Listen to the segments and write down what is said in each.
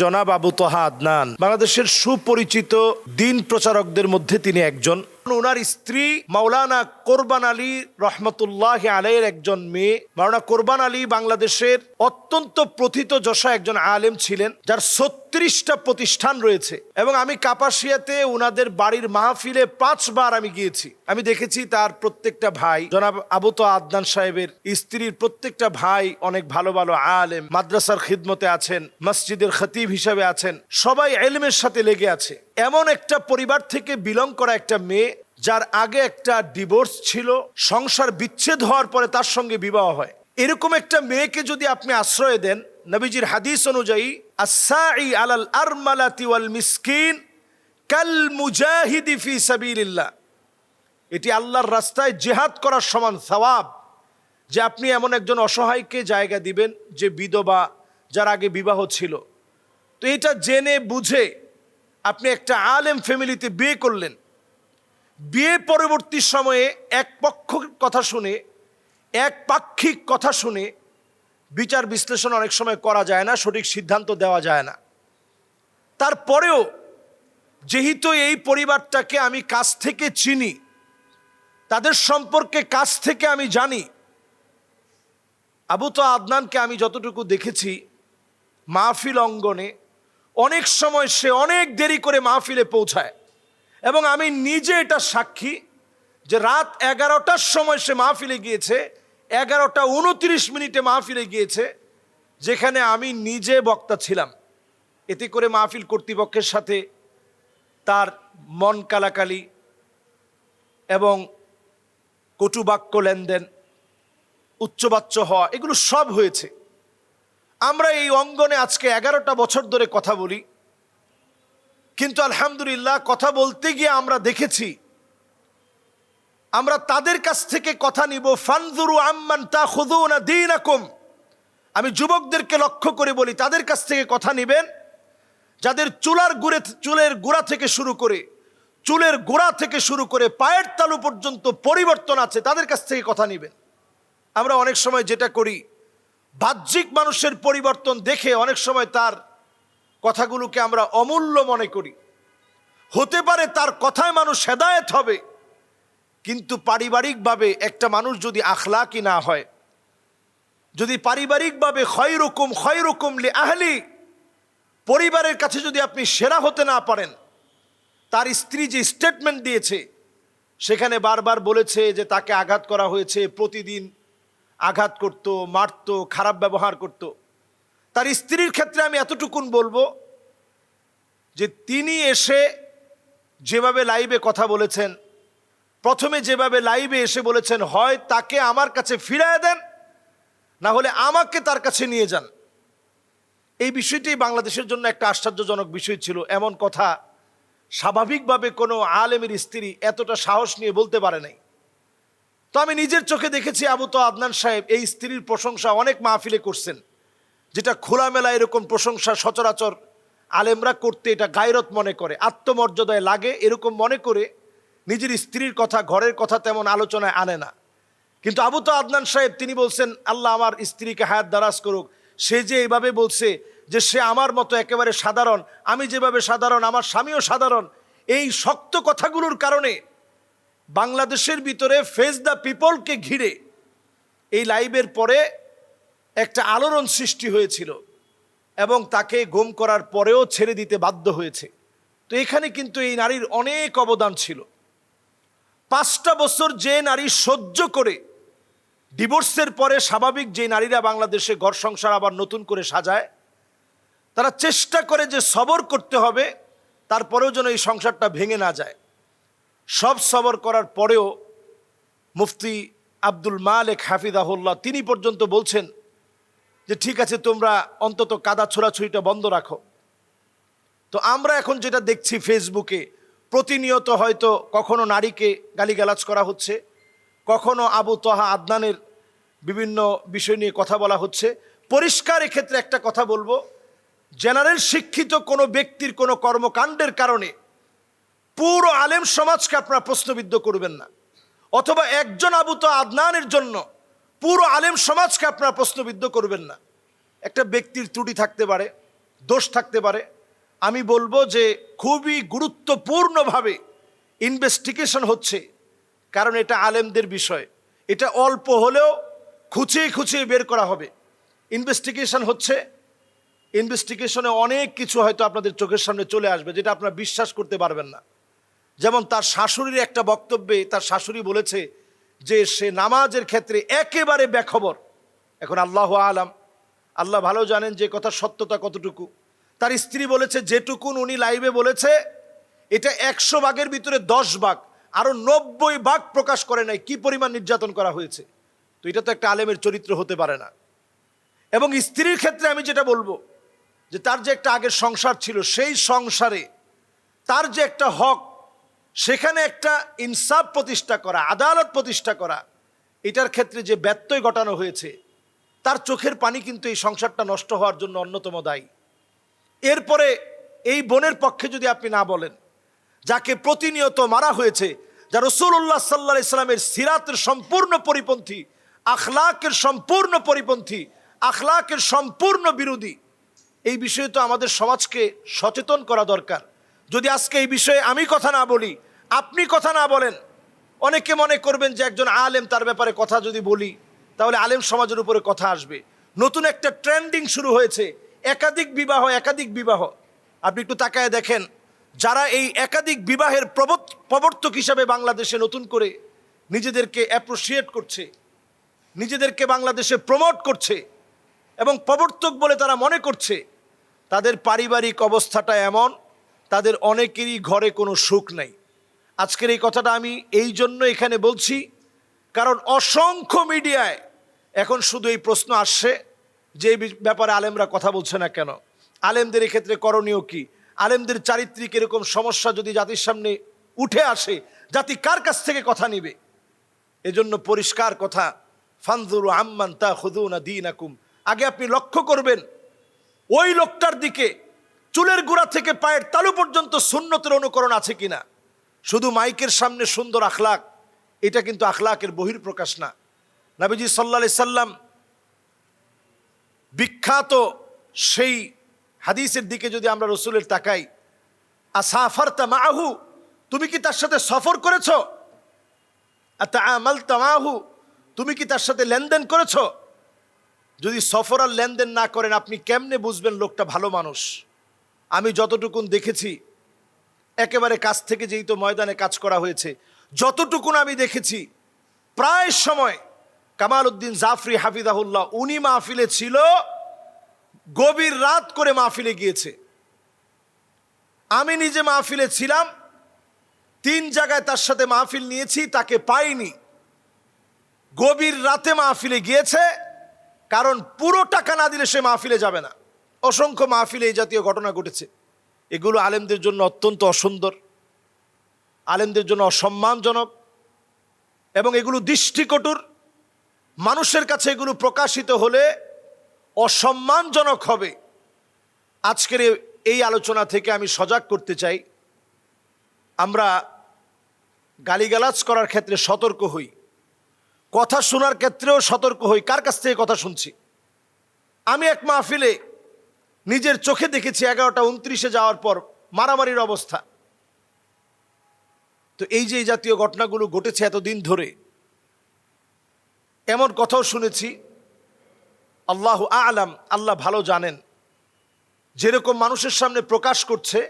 জনাব আবু তোহা আদনান। বাংলাদেশের সুপরিচিত দিন প্রচারকদের মধ্যে তিনি একজন। ওনার স্ত্রী মাওলানা কোরবান আলী রহমতুল্লাহ আলের একজন মেয়ে। মাওলানা কোরবান আলী বাংলাদেশের অত্যন্ত প্রথিত যশা একজন আলেম ছিলেন, যার ছত্রিশটা প্রতিষ্ঠান রয়েছে এবং আমি কাপাসিয়াতে উনাদের বাড়ির মাহফিলে পাঁচবার আমি গিয়েছি। আমি দেখেছি তার প্রত্যেকটা ভাই, জনাব আবু তো আদনান সাহেবের স্ত্রীর প্রত্যেকটা ভাই অনেক ভালো ভালো আলেম, মাদ্রাসার খিদমতে আছেন, মসজিদের খতিব হিসাবে আছেন, সবাই এলমের সাথে লেগে আছে। এমন একটা পরিবার থেকে বিলং করা একটা মেয়ে, যার আগে একটা ডিভোর্স ছিল, সংসার বিচ্ছেদ হওয়ার পরে তার সঙ্গে বিবাহ হয়। এরকম একটা মেয়েকে যদি আপনি আশ্রয় দেন, নবীজির হাদিস অনুযায়ী আসাই আলাল আরমালাতি ওয়াল মিসকিন কাল মুজাহিদি ফি সাবিলিল্লাহ। এটি আল্লাহর রাস্তায় জেহাদ করার সমান সওয়াব, যে আপনি এমন একজন অসহায়কে জায়গা দিবেন, যে বিধবা যার আগে বিবাহ ছিল। তো এটা জেনে বুঝে আপনি একটা আলেম ফ্যামিলিতে বিয়ে করলেন। বিয়ে পরবর্তী সময়ে এক পক্ষ কথা শুনে এক পাক্ষিক কথা শুনে বিচার বিশ্লেষণ অনেক সময় করা যায় না, সঠিক সিদ্ধান্ত দেওয়া যায় না। তারপরেও যেহেতু এই পরিবারটাকে আমি কাছ থেকে চিনি, তাদের সম্পর্কে কাছ থেকে আমি জানি আবু তো আদনানকে আমি যতটুকু দেখেছি মাহফিল অঙ্গনে অনেক সময় সে অনেক দেরি করে মাহফিলে পৌঁছায় এবং আমি নিজে এটা সাক্ষী যে রাত এগারোটার সময় সে মাহফিলে গিয়েছে এগারোটা উনত্রিশ মিনিটে মাহফিলে গিয়েছে, যেখানে আমি নিজে বক্তা ছিলাম। এতে করে মাহফিল কর্তৃপক্ষের সাথে তার মন কালাকালি এবং কটুবাক্য লেনদেন, উচ্চবাচ্য হওয়া, এগুলো সব হয়েছে। আমরা এই অঙ্গনে আজকে এগারোটা বছর ধরে কথা বলি, কিন্তু আলহামদুলিল্লাহ কথা বলতে গিয়ে আমরা দেখেছি আমরা তাদের কাছ থেকে কথা নিব, ফানজুরু আম্মান তা খুদু না দিন আমি যুবকদেরকে লক্ষ্য করে বলি, তাদের কাছ থেকে কথা নিবেন। যাদের চুলার গুড়ে, চুলের গোড়া থেকে শুরু করে, চুলের গোড়া থেকে শুরু করে পায়ের তালু পর্যন্ত পরিবর্তন আছে, তাদের কাছ থেকে কথা নিবেন। আমরা অনেক সময় যেটা করি, বাহ্যিক মানুষের পরিবর্তন দেখে অনেক সময় তার কথাগুলোকে আমরা অমূল্য মনে করি। হতে পারে তার কথায় মানুষ হেদায়েত হবে কিন্তু পারিবারিকভাবে একটা মানুষ যদি আখলাকি না হয়, যদি পারিবারিকভাবে ক্ষয় রকম ক্ষয় রকম লি আহলি, পরিবারের কাছে যদি আপনি সেরা হতে না পারেন, তার স্ত্রী যে স্টেটমেন্ট দিয়েছে, সেখানে বারবার বলেছে যে তাকে আঘাত করা হয়েছে, প্রতিদিন আঘাত করত, মারত, খারাপ ব্যবহার করত। তার স্ত্রীর ক্ষেত্রে আমি এতটুকুন বলব যে তিনি এসে যেভাবে লাইভে কথা বলেছেন প্রথমে যেভাবে লাইভে এসে বলেছেন, হয় তাকে আমার কাছে ফিরায় দেন, না হলে আমাকে তার কাছে নিয়ে যান। এই বিষয়টি বাংলাদেশের জন্য একটা আশ্চর্যজনক বিষয় ছিল। এমন কথা স্বাভাবিকভাবে কোনো আলেমের স্ত্রী এতটা সাহস নিয়ে বলতে পারে নাই। তো আমি নিজের চোখে দেখেছি আবু তো আদনান সাহেব এই স্ত্রীর প্রশংসা অনেক মাহফিলে করছেন, যেটা খোলামেলা এরকম প্রশংসা সচরাচর আলেমরা করতে এটা গায়রত মনে করে, আত্মমর্যাদায় লাগে, এরকম মনে করে নিজের স্ত্রীর কথা, ঘরের কথা তেমন আলোচনায় আনে না। কিন্তু আবু তো আদনান সাহেব, তিনি বলছেন, আল্লাহ আমার স্ত্রীকে হায়াত দারাজ করুক। সে যে এইভাবে বলছে যে সে আমার মতো একেবারে সাধারণ, আমি যেভাবে সাধারণ, আমার স্বামীও সাধারণ, এই শক্ত কথাগুলোর কারণে বাংলাদেশের ভিতরে ফেস দ্য পিপলকে ঘিরে এই লাইভের পরে একটা আলোড়ন সৃষ্টি হয়েছিল এবং তাকে গুম করার পরেও ছেড়ে দিতে বাধ্য হয়েছে। তো এখানে কিন্তু এই নারীর অনেক অবদান ছিল। পাঁচটা বছর যে নারী সহ্য করে, ডিভোর্সের পরে স্বাভাবিক যে নারীরা বাংলাদেশে ঘর সংসার আবার নতুন করে সাজায়, তারা চেষ্টা করে যে সবর করতে হবে, তারপরেও যেন এই সংসারটা ভেঙে না যায়। সব সবর করার পরেও মুফতি আব্দুল মালেক হাফিদাহুল্লাহ, তিনি পর্যন্ত বলছেন যে, ঠিক আছে, তোমরা অন্তত কাদা ছোড়াছুড়িটা বন্ধ রাখো। তো আমরা এখন যেটা দেখছি ফেসবুকে প্রতিনিয়ত হয়তো কখনো নারীকে গালিগালাজ করা হচ্ছে, কখনো আবু তহা আদনানের বিভিন্ন বিষয় নিয়ে কথা বলা হচ্ছে। পরিষ্কার এক্ষেত্রে একটা কথা বলব, জেনারেল শিক্ষিত কোনো ব্যক্তির কোনো কর্মকাণ্ডের কারণে পুরো আলেম সমাজকে আপনারা প্রশ্নবিদ্ধ করবেন না। অথবা একজন আবু তো আদনানের জন্য পুরো আলেম সমাজকে আপনারা প্রশ্নবিদ্ধ করবেন না। একটা ব্যক্তির ত্রুটি থাকতে পারে, দোষ থাকতে পারে আমি বলব যে খুবই গুরুত্বপূর্ণভাবে ইনভেস্টিগেশন হচ্ছে, কারণ এটা আলেমদের বিষয়। এটা অল্প হলেও খুঁচিয়ে খুঁচিয়ে বের করা হবে। ইনভেস্টিগেশন হচ্ছে ইনভেস্টিগেশনে অনেক কিছু হয়তো আপনাদের চোখের সামনে চলে আসবে, যেটা আপনারা বিশ্বাস করতে পারবেন না। যেমন তার শাশুড়ির একটা বক্তব্যে তার শাশুড়ি বলেছে যে সে নামাজের ক্ষেত্রে একেবারে বেখবর। এখন আল্লাহ আলাম, আল্লাহ ভালো জানেন যে কথা সত্যতা কতটুকু। তার স্ত্রী বলেছে, যেটুকুন উনি লাইভে বলেছে, এটা একশো ভাগের ভিতরে দশ ভাগ, আরও নব্বই ভাগ প্রকাশ করে নাই। কি পরিমাণ নির্যাতন করা হয়েছে? তো এটা তো একটা আলেমের চরিত্র হতে পারে না। এবং স্ত্রীর ক্ষেত্রে আমি যেটা বলব, যে তার যে একটা আগের সংসার ছিল, সেই সংসারে তার যে একটা হক, সেখানে একটা ইনসাফ প্রতিষ্ঠা করা, আদালত প্রতিষ্ঠা করা, এটার ক্ষেত্রে যে ব্যত্যয় ঘটানো হয়েছে, তার চোখের পানি কিন্তু এই সংসারটা নষ্ট হওয়ার জন্য অন্যতম দায়ী। এরপরে এই বোনের পক্ষে যদি আপনি না বলেন, যাকে প্রতিনিয়ত মারা হয়েছে, যা রসুল্লাহ সাল্লা ইসলামের সিরাতের সম্পূর্ণ পরিপন্থী, আখলাকের সম্পূর্ণ পরিপন্থী, আখলাকের সম্পূর্ণ বিরোধী, এই বিষয়ে তো আমাদের সমাজকে সচেতন করা দরকার। যদি আজকে এই বিষয়ে আমি কথা না বলি, আপনি কথা না বলেন, অনেকে মনে করবেন যে একজন আলেম, তার ব্যাপারে কথা যদি বলি, তাহলে আলেম সমাজের উপরে কথা আসবে। নতুন একটা ট্রেন্ডিং শুরু হয়েছে একাধিক বিবাহ একাধিক বিবাহ। আপনি একটু তাকায় দেখেন, যারা এই একাধিক বিবাহের প্রবর্তক হিসাবে বাংলাদেশে নতুন করে নিজেদেরকে অ্যাপ্রিসিয়েট করছে, নিজেদেরকে বাংলাদেশে প্রমোট করছে এবং প্রবর্তক বলে তারা মনে করছে, তাদের পারিবারিক অবস্থাটা এমন, তাদের অনেকেরই ঘরে কোনো সুখ নেই। আজকের এই কথাটা আমি এই জন্য এখানে বলছি, কারণ অসংখ্য মিডিয়ায় এখন শুধু এই প্রশ্ন আসছে যে ব্যাপারে আলেমরা কথা বলছে না কেন? আলেমদের এক্ষেত্রে করণীয় কি? আলেমদের চারিত্রিক এরকম সমস্যা যদি জাতির সামনে উঠে আসে, জাতি কার কাছ থেকে কথা নিবে? এজন্য পরিষ্কার কথা, ফানজুরু আম্মান তা খুদুনা দিন আকুম আগে আপনি লক্ষ্য করবেন, ওই লোকটার দিকে চুলের গোড়া থেকে পায়ের তালু পর্যন্ত সুন্নতের অনুকরণ আছে কিনা? শুধু মাইকের সামনে সুন্দর আখলাক, এটা কিন্তু আখলাকের বহির প্রকাশ না। নাবিজি সাল্লা সাল্লাম বিখ্যাত সেই হাদিসের দিকে যদি আমরা রসুলের তাকাই আসাফার মাহু তুমি কি তার সাথে সফর করেছ? করেছ আমাল তামাহু তুমি কি তার সাথে লেনদেন করেছ? যদি সফর আর লেনদেন না করেন, আপনি কেমনে বুঝবেন লোকটা ভালো মানুষ? আমি যতটুকুন দেখেছি, একেবারে কাছ থেকে যেই তো ময়দানে কাজ করা হয়েছে, যতটুকুন আমি দেখেছি, প্রায় সময় কামাল উদ্দিন জাফরি হাফিজাহুল্লাহ, উনি মাহফিলে ছিল, গভীর রাত করে মাহফিলে গিয়েছে। আমি নিজে মাহফিলে ছিলাম, তিন জায়গায় তার সাথে মাহফিল নিয়েছি, তাকে পাইনি। গভীর রাতে মাহফিলে গিয়েছে, কারণ পুরো টাকা না দিলে সে মাহফিলে যাবে না। অসংখ্য মাহফিলে এই জাতীয় ঘটনা ঘটেছে। এগুলো আলেমদের জন্য অত্যন্ত অসুন্দর, আলেমদের জন্য অসম্মানজনক এবং এগুলো দৃষ্টিকটুর মানুষের কাছে এগুলো প্রকাশিত হলে অসম্মানজনক হবে। আজকের এই আলোচনা থেকে আমি সজাগ করতে চাই। আমরা গালিগালাজ করার ক্ষেত্রে সতর্ক হই। কথা শোনার ক্ষেত্রেও সতর্ক হই। কার কাছ থেকে কথা শুনছি? আমি এক মাহফিলে নিজের চোখে দেখেছি এগারোটা উনত্রিশে যাওয়ার পর মারামারির অবস্থা। তো এই যে জাতীয় ঘটনাগুলো ঘটেছে এতদিন ধরে এমন কথাও শুনেছি, আল্লাহ আলাম, আল্লাহ ভালো জানেন। যেরকম মানুষের সামনে প্রকাশ করছে,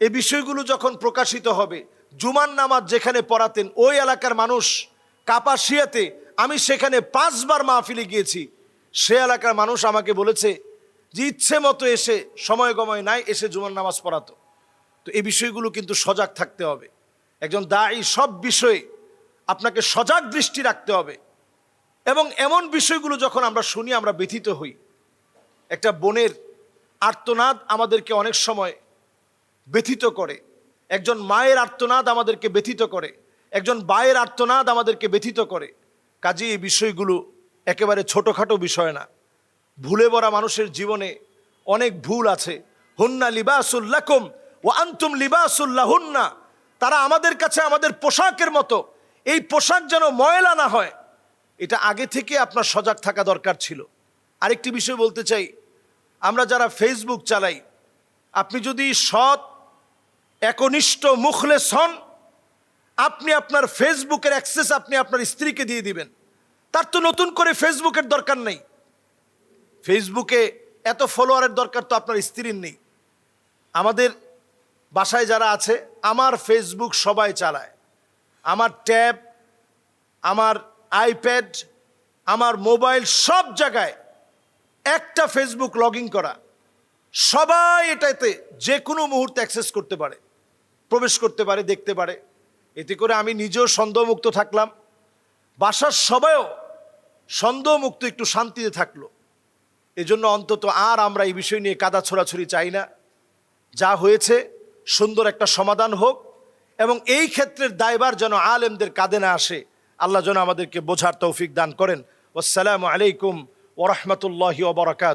এ বিষয়গুলো যখন প্রকাশিত হবে, জুমার নামাজ যেখানে পড়াতেন, ওই এলাকার মানুষ কাপাসিয়াতে, আমি সেখানে পাঁচবার মাহফিলে গিয়েছি। সে এলাকার মানুষ আমাকে বলেছে যে ইচ্ছে মতো এসে, সময় গময় নাই, এসে জুমার নামাজ পড়াতো। তো এই বিষয়গুলো কিন্তু সজাগ থাকতে হবে। একজন দায়ী সব বিষয়ে আপনাকে সজাগ দৃষ্টি রাখতে হবে। এবং এমন বিষয়গুলো যখন আমরা শুনি, আমরা ব্যথিত হই। একটা বোনের আর্তনাদ আমাদেরকে অনেক সময় ব্যথিত করে। একজন মায়ের আর্তনাদ আমাদেরকে ব্যথিত করে। একজন বায়ের আর্তনাদ আমাদেরকে ব্যথিত করে। কাজে এই বিষয়গুলো একেবারে ছোটোখাটো বিষয় না। ভুলে ভরা মানুষের জীবনে অনেক ভুল আছে। হুন্না লিবাসুল্লাকুম ও আন্তুম লিবাসুল্লাহ হুন্না তারা আমাদের কাছে আমাদের পোশাকের মতো এই পোশাক যেন ময়লা না হয়, এটা আগে থেকে আপনার সজাগ থাকা দরকার ছিল। আরেকটি বিষয় বলতে চাই, আমরা যারা ফেসবুক চালাই, আপনি যদি সৎ, একনিষ্ঠ, মুখলেস হন, আপনি আপনার ফেসবুকের অ্যাক্সেস আপনি আপনার স্ত্রীকে দিয়ে দিবেন। তার তো নতুন করে ফেসবুকের দরকার নেই। ফেসবুকে এত ফলোয়ারের দরকার তো আপনার স্ত্রীর নেই। আমাদের বাসায় যারা আছে, আমার ফেসবুক সবাই চালায়। আমার ট্যাব, আমার আইপ্যাড, আমার মোবাইল সব জায়গায় একটা ফেসবুক লগ করা। সবাই এটাতে যে কোনো মুহূর্তে অ্যাক্সেস করতে পারে, প্রবেশ করতে পারে, দেখতে পারে। এতে করে আমি নিজেও সন্দেহমুক্ত থাকলাম। বাসার সবাইও সন্দেহমুক্ত একটু শান্তিতে থাকল। এজন্য অন্তত আর আমরা এই বিষয় নিয়ে কাদা ছোড়াছড়ি চাই না। যা হয়েছে, সুন্দর একটা সমাধান হোক। এবং এই ক্ষেত্রের দায়বার যেন আলেমদের কাঁধে না আসে, আল্লাহ যেন আমাদেরকে বোঝার তৌফিক দান করেন। আসসালামু আলাইকুম ওরহমতুল্লাহি ওবরাকাত